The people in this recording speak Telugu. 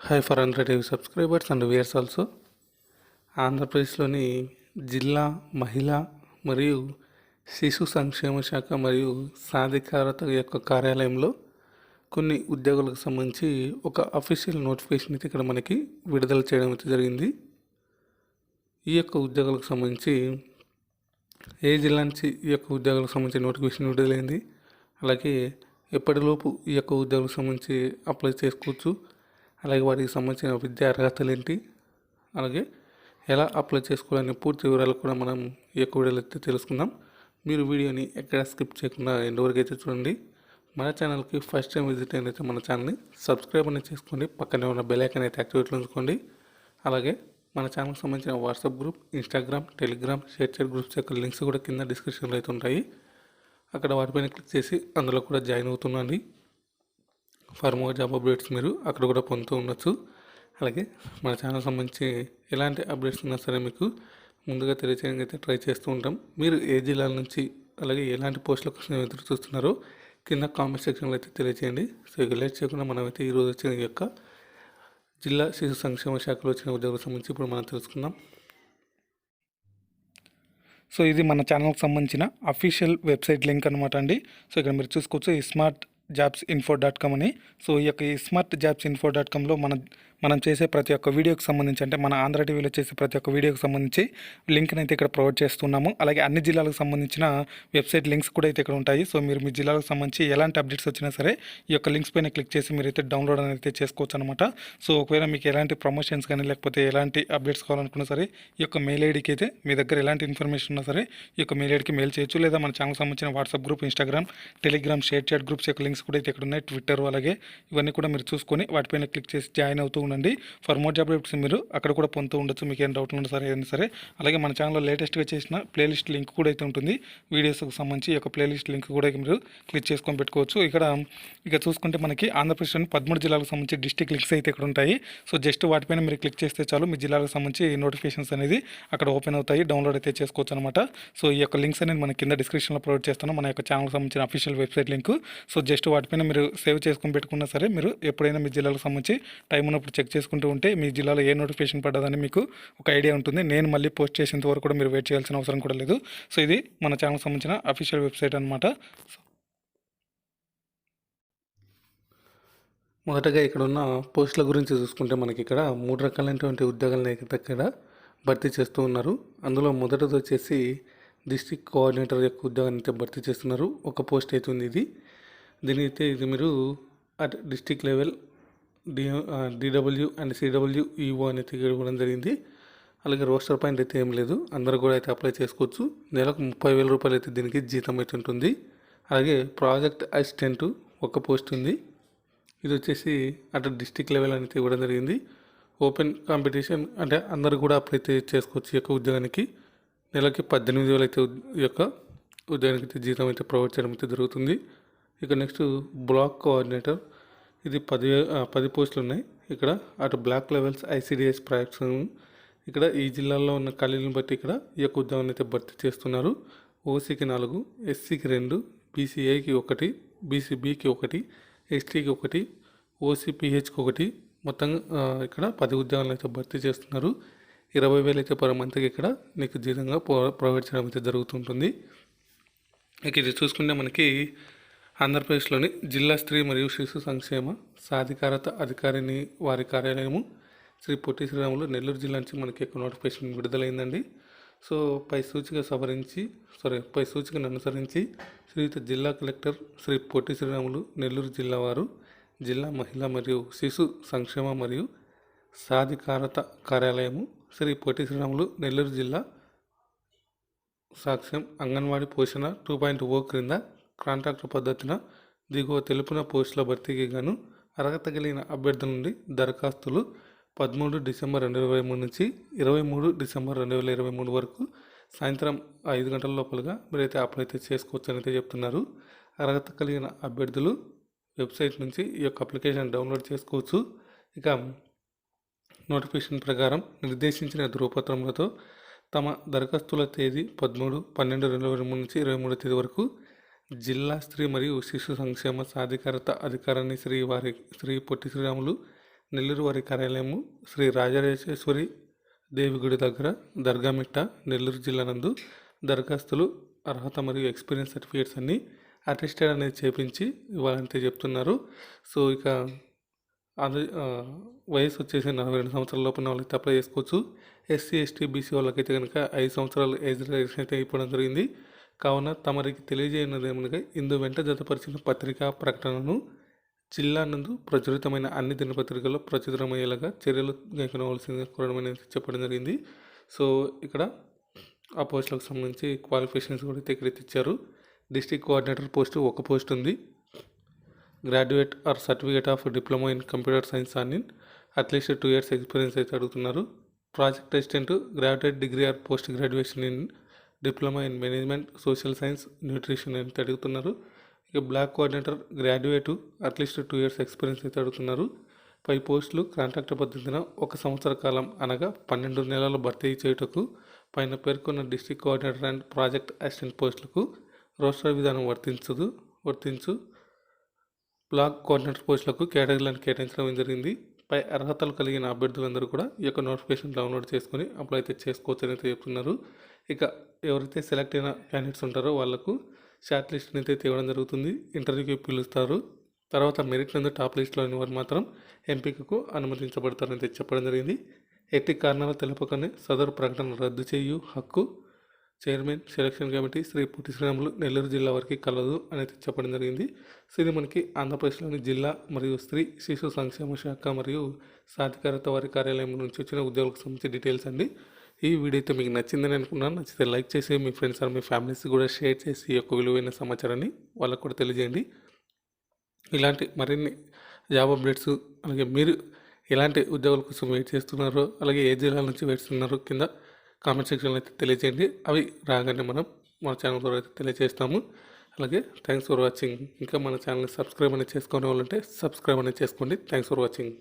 Hi for hundred subscribers and viewers also ఆంధ్రప్రదేశ్లోని జిల్లా మహిళా మరియు శిశు సంక్షేమ శాఖ మరియు సాధికారత యొక్క కార్యాలయంలో కొన్ని ఉద్యోగులకు సంబంధించి ఒక అఫీషియల్ నోటిఫికేషన్ అయితే ఇక్కడ మనకి విడుదల చేయడం అయితే జరిగింది. ఈ యొక్క ఉద్యోగులకు సంబంధించి ఏ జిల్లా నుంచి ఈ యొక్క ఉద్యోగులకు సంబంధించి నోటిఫికేషన్ విడుదలైంది అలాగే ఎప్పటిలోపు ఈ యొక్క ఉద్యోగులకు సంబంధించి అప్లై చేసుకోవచ్చు అలాగే వాటికి సంబంధించిన విద్యా అర్హతలు ఏంటి అలాగే ఎలా అప్లై చేసుకోవాలనే పూర్తి వివరాలు కూడా మనం ఈ యొక్క వీడియోలో అయితే తెలుసుకుందాం. మీరు వీడియోని ఎక్కడ స్కిప్ చేయకుండా ఎండ్ వరకు అయితే చూడండి. మన ఛానల్కి ఫస్ట్ టైం విజిట్ అయినైతే మన ఛానల్ని సబ్స్క్రైబ్ అనేది చేసుకోండి. పక్కనే ఉన్న బెల్ ఐకాన్ అయితే యాక్టివేట్లో ఉంచుకోండి. అలాగే మన ఛానల్కి సంబంధించిన WhatsApp group Instagram Telegram ShareChat groups యొక్క లింక్స్ కూడా కింద డిస్క్రిప్షన్లో అయితే ఉంటాయి. అక్కడ వాటిపైన క్లిక్ చేసి అందులో కూడా జాయిన్ అవుతుండండి. ఫర్ మోర్ జాబ్ అప్డేట్స్ మీరు అక్కడ కూడా పొందుతూ ఉండొచ్చు. అలాగే మన ఛానల్ సంబంధించి ఎలాంటి అప్డేట్స్ ఉన్నా సరే మీకు ముందుగా తెలియచేయడానికి అయితే ట్రై చేస్తూ ఉంటాం. మీరు ఏ జిల్లాల నుంచి అలాగే ఎలాంటి పోస్టుల కోసం ఎదురు చూస్తున్నారో కింద కామెంట్ సెక్షన్లో అయితే తెలియచేయండి. సో ఇక లేట్ చేయకుండా మనమైతే ఈరోజు వచ్చిన ఈ యొక్క జిల్లా శిశు సంక్షేమ శాఖలో వచ్చిన ఉద్యోగులకు సంబంధించి ఇప్పుడు మనం తెలుసుకుందాం. సో ఇది మన ఛానల్కి సంబంధించిన అఫీషియల్ వెబ్సైట్ లింక్ అనమాట అండి. సో ఇక్కడ మీరు చూసుకోవచ్చు ఈ smart jobs info dot com అని. సో ఈ యొక్క ఈ స్మార్ట్ జాబ్స్ ఇన్ఫో డాట్ కామ్లో మన మనం చేసే ప్రతి ఒక్క వీడియోకి సంబంధించి అంటే మన ఆంధ్ర టీవీలో చేసే ప్రతి ఒక్క వీడియోకి సంబంధించి లింక్ని అయితే ఇక్కడ ప్రొవైడ్ చేస్తున్నాము. అలాగే అన్ని జిల్లాలకు సంబంధించిన వెబ్సైట్ లింక్స్ కూడా అయితే ఇక్కడ ఉంటాయి. సో మీరు మీ జిల్లాలకు సంబంధించి ఎలాంటి అప్డేట్స్ వచ్చినా సరే ఈ యొక్క లింక్స్ పైన క్లిక్ చేసి మీరు అయితే డౌన్లోడ్ అనేది చేసుకోవచ్చు అనమాట సో ఒకవేళ మీకు ఎలాంటి ప్రమోషన్స్ కానీ లేకపోతే ఎలాంటి అప్డేట్స్ కావాలనుకున్నా సరే ఈ యొక్క మెయిల్ ఐడికి అయితే మీ దగ్గర ఎలాంటి ఇన్ఫర్మేషన్ ఉన్నా సరే ఈ యొక్క మెయిల్ ఐడికి మెయిల్ చేయొచ్చు. లేదా మన ఛానల్ సంబంధించిన WhatsApp group Instagram Telegram ShareChat groups యొక్క లింక్స్ కూడా అయితే ఇక్కడ ఉన్నాయి. ట్విట్టర్ అలాగే ఇవన్నీ కూడా మీరు చూసుకొని వాటిపైన క్లిక్ చేసి జాయిన్ అవుతూ ఉండండి ఫర్ మోర్ జాబ్ అప్డేట్స్ మీరు అక్కడ కూడా పొందుతూ ఉండొచ్చు. మీకు ఏం డౌట్ ఉన్నా సరే ఏదైనా సరే. అలాగే మన ఛానల్లో లేటెస్ట్గా చేసిన ప్లేలిస్ట్ లింక్ కూడా అయితే ఉంటుంది. వీడియోస్కి సంబంధించి ఈ యొక్క ప్లేలిస్ట్ లింక్ కూడా మీరు క్లిక్ చేసుకొని పెట్టుకోవచ్చు. ఇక్కడ ఇక చూసుకుంటే మనకి ఆంధ్రప్రదేశ్లోని పదమూడు జిల్లాలకు సంబంధించి డిస్టిక్ లింక్స్ అయితే ఇక్కడ ఉంటాయి. సో జస్ట్ వాటిపైన మీరు క్లిక్ చేస్తే చాలు మీ జిల్లాలకు సంబంధించి నోటిఫికేషన్స్ అనేది అక్కడ ఓపెన్ అవుతాయి. డౌన్లోడ్ అయితే చేసుకోవచ్చు అనమాట సో ఈ యొక్క లింక్స్ అనేది మన కింద డిస్క్రిప్షన్లో ప్రొవైడ్ చేస్తాను. మన యొక్క ఛానల్కి సంబంధించిన official website link so just వాటిపైన మీరు సేవ్ చేసుకొని పెట్టుకున్నా సరే మీరు ఎప్పుడైనా మీ జిల్లాలకు సంబంధించి టైం ఉన్నప్పుడు చెక్ చేసుకుంటూ ఉంటే మీ జిల్లాలో ఏ నోటిఫికేషన్ పడ్డదని మీకు ఒక ఐడియా ఉంటుంది. నేను మళ్ళీ పోస్ట్ చేసేంత వరకు కూడా మీరు వెయిట్ చేయాల్సిన అవసరం కూడా లేదు. సో ఇది మన ఛానల్ సంబంధించిన అఫీషియల్ వెబ్సైట్ అనమాట మొదటగా ఇక్కడ ఉన్న పోస్టుల గురించి చూసుకుంటే మనకి ఇక్కడ మూడు రకాలైనటువంటి ఉద్యోగాలను ఇక్కడ భర్తీ చేస్తూ ఉన్నారు. అందులో మొదటిది వచ్చేసి డిస్ట్రిక్ట్ కోఆర్డినేటర్ యొక్క ఉద్యోగాన్ని అయితే భర్తీ చేస్తున్నారు. ఒక పోస్ట్ అయితే ఉంది ఇది. దీని అయితే ఇది మీరు at district level D DW and CW EO అనేది ఇవ్వడం జరిగింది. అలాగే రోస్టర్ పాయింట్ అయితే ఏం లేదు. అందరూ కూడా అయితే అప్లై చేసుకోవచ్చు. నెలకు ముప్పై వేల రూపాయలు అయితే దీనికి జీతం అయితే ఉంటుంది. అలాగే ప్రాజెక్ట్ అసిస్టెంట్ ఒక పోస్ట్ ఉంది. ఇది వచ్చేసి అటు డిస్టిక్ లెవెల్ అనేది ఇవ్వడం జరిగింది. ఓపెన్ కాంపిటీషన్ అంటే అందరూ కూడా అప్లై అయితే చేసుకోవచ్చు ఈ యొక్క ఉద్యోగానికి. నెలకి పద్దెనిమిది వేలు అయితే ఈ యొక్క ఉద్యోగానికి అయితే జీతం అయితే ప్రొవైడ్ చేయడం అయితే జరుగుతుంది. ఇక నెక్స్ట్ బ్లాక్ కోఆర్డినేటర్ ఇది పది పది పోస్టులు ఉన్నాయి. ఇక్కడ అటు బ్లాక్ లెవెల్స్ ఐసీడిఎస్ ప్రాజెక్ట్స్ ఇక్కడ ఈ జిల్లాల్లో ఉన్న ఖాళీలను బట్టి ఇక్కడ ఈ యొక్క ఉద్యోగాన్ని అయితే భర్తీ చేస్తున్నారు. ఓసీకి నాలుగు ఎస్సీకి రెండు బీసీఐకి ఒకటి బీసీబీకి ఒకటి ఎస్టీకి ఒకటి ఓసీపీహెచ్కి ఒకటి. మొత్తం ఇక్కడ పది ఉద్యోగాలు అయితే భర్తీ చేస్తున్నారు. ఇరవై వేలు అయితే పర్ మంత్కి ఇక్కడ నీకు జీతంగా ప్రొ- ప్రొవైడ్ చేయడం అయితే జరుగుతుంటుంది. ఇక ఇది చూసుకుంటే మనకి ఆంధ్రప్రదేశ్లోని జిల్లా స్త్రీ మరియు శిశు సంక్షేమ సాధికారత అధికారిని వారి కార్యాలయము శ్రీ పొట్టి శ్రీరాములు నెల్లూరు జిల్లా నుంచి మనకి ఒక నోటిఫికేషన్ విడుదలైందండి. సో పై సూచిక సవరించి సారీ పై సూచికను అనుసరించి శ్రీయుత జిల్లా కలెక్టర్ శ్రీ పొట్టి శ్రీరాములు నెల్లూరు జిల్లా వారు జిల్లా మహిళా మరియు శిశు సంక్షేమ మరియు సాధికారత కార్యాలయము శ్రీ పొట్టి శ్రీరాములు నెల్లూరు జిల్లా సాక్ష్యం అంగన్వాడీ పోషణ టూ పాయింట్ ఓ క్రింద కాంట్రాక్టర్ పద్ధతిన దిగువ తెలుపున పోస్టుల భర్తీకి గాను అర్హత కలిగిన అభ్యర్థుల నుండి దరఖాస్తులు పదమూడు డిసెంబర్ రెండు వేల ఇరవై మూడు నుంచి ఇరవై మూడు డిసెంబర్ రెండు వేల ఇరవై మూడు వరకు సాయంత్రం ఐదు గంటల లోపలగా మీరైతే అప్లై అయితే చేసుకోవచ్చు అని అయితే చెప్తున్నారు. అర్హత కలిగిన అభ్యర్థులు వెబ్సైట్ నుంచి ఈ యొక్క అప్లికేషన్ డౌన్లోడ్ చేసుకోవచ్చు. ఇక నోటిఫికేషన్ ప్రకారం నిర్దేశించిన ధృవపత్రములతో తమ దరఖాస్తుల తేదీ పదమూడు పన్నెండు రెండు వేల మూడు నుంచి ఇరవై మూడో తేదీ వరకు జిల్లా స్త్రీ మరియు శిశు సంక్షేమ సాధికారత అధికారాన్ని శ్రీ వారి శ్రీ పొట్టి శ్రీరాములు నెల్లూరు వారి కార్యాలయము శ్రీ రాజరాజేశ్వరి దేవి గుడి దగ్గర దర్గామిట్ట నెల్లూరు జిల్లా నందు దరఖాస్తులు అర్హత మరియు ఎక్స్పీరియన్స్ సర్టిఫికేట్స్ అన్నీ అటెస్టెడ్ అనేది చేపించి ఇవ్వాలంటే చెప్తున్నారు. సో ఇక అది వయసు వచ్చేసి నలభై రెండు సంవత్సరాల లోపల వాళ్ళకి అప్లై చేసుకోవచ్చు. ఎస్సీ ఎస్టీ బీసీ వాళ్ళకైతే కనుక ఐదు సంవత్సరాలు ఏజ్ రిలాక్సేషన్ అయితే ఇవ్వడం జరిగింది. కావున తమరికి తెలియజేయనదేమనగా ఇందు వెంట జతపరిచిన పత్రికా ప్రకటనను జిల్లా నందు ప్రచురితమైన అన్ని దినపత్రికల్లో ప్రచురమయ్యేలాగా చర్యలు కైకొనవలసిందిగా కోరడం చెప్పడం జరిగింది. సో ఇక్కడ ఆ పోస్టులకు సంబంధించి క్వాలిఫికేషన్స్ కూడా ఇక్కడ ఇచ్చారు. డిస్ట్రిక్ట్ కోఆర్డినేటర్ పోస్ట్ ఒక పోస్ట్ ఉంది. Graduate or certificate of diploma in computer science అని at least two years experience అయితే అడుగుతున్నారు. Project assistant graduate degree or post graduation in diploma in management social science nutrition అని అడుగుతున్నారు. ఇక block coordinator graduate at least two years experience అయితే అడుగుతున్నారు. పై పోస్టులు కాంట్రాక్ట్ పద్ధతిన ఒక సంవత్సర కాలం అనగా పన్నెండు నెలల భర్తీ చేయుటకు పైన పేర్కొన్న district coordinator and project assistant పోస్టులకు రోస్టర్ విధానం వర్తించదు వర్తించు. బ్లాక్ కోఆర్డినేటర్ పోస్టులకు కేటగిరీలను కేటాయించడం జరిగింది? పై అర్హతలు కలిగిన అభ్యర్థులందరూ కూడా ఈ యొక్క నోటిఫికేషన్ డౌన్లోడ్ చేసుకొని అప్లై అయితే చేసుకోవచ్చు అయితే చెప్తున్నారు. ఇక ఎవరైతే సెలెక్ట్ అయిన క్యాండిడేట్స్ ఉంటారో వాళ్ళకు షార్ట్ లిస్ట్ అయితే తేవడం జరుగుతుంది. ఇంటర్వ్యూకి పిలుస్తారు. తర్వాత మెరిట్ నందు టాప్ లిస్ట్లోని వారు మాత్రం ఎంపికకు అనుమతించబడతారని చెప్పడం జరిగింది. ఎట్టి కారణాలు తెలపకనే సదరు ప్రకటన రద్దు చేయు హక్కు చైర్మన్ సెలక్షన్ కమిటీ శ్రీ పుట్టి శ్రీరాములు నెల్లూరు జిల్లా వారికి కలదు అనేది చెప్పడం జరిగింది. సో ఇది మనకి ఆంధ్రప్రదేశ్లోని జిల్లా మరియు స్త్రీ శిశు సంక్షేమ శాఖ మరియు సాధికారత వారి కార్యాలయం నుంచి వచ్చిన ఉద్యోగులకు సంబంధించి డీటెయిల్స్ అండి. ఈ వీడియో అయితే మీకు నచ్చిందని అనుకున్నాను నచ్చితే లైక్ చేసి మీ ఫ్రెండ్స్ ఆర్ మీ ఫ్యామిలీస్ కూడా షేర్ చేసి ఈ యొక్క విలువైన సమాచారాన్ని వాళ్ళకు కూడా తెలియజేయండి. ఇలాంటి మరిన్ని జాబ్ అప్డేట్స్ అలాగే మీరు ఎలాంటి ఉద్యోగాల కోసం వెయిట్ చేస్తున్నారో అలాగే ఏ జిల్లాల నుంచి వెయిట్ చేస్తున్నారో కింద కామెంట్ సెక్షన్లో అయితే తెలియజేయండి. అవి రాగానే మనం మన ఛానల్ ద్వారా అయితే తెలియజేస్తాము. అలాగే థ్యాంక్స్ ఫర్ వాచింగ్. ఇంకా మన ఛానల్ని సబ్స్క్రైబ్ అనేది చేసుకునే వాళ్ళంటే సబ్స్క్రైబ్ అనేది చేసుకోండి. Thanks for watching.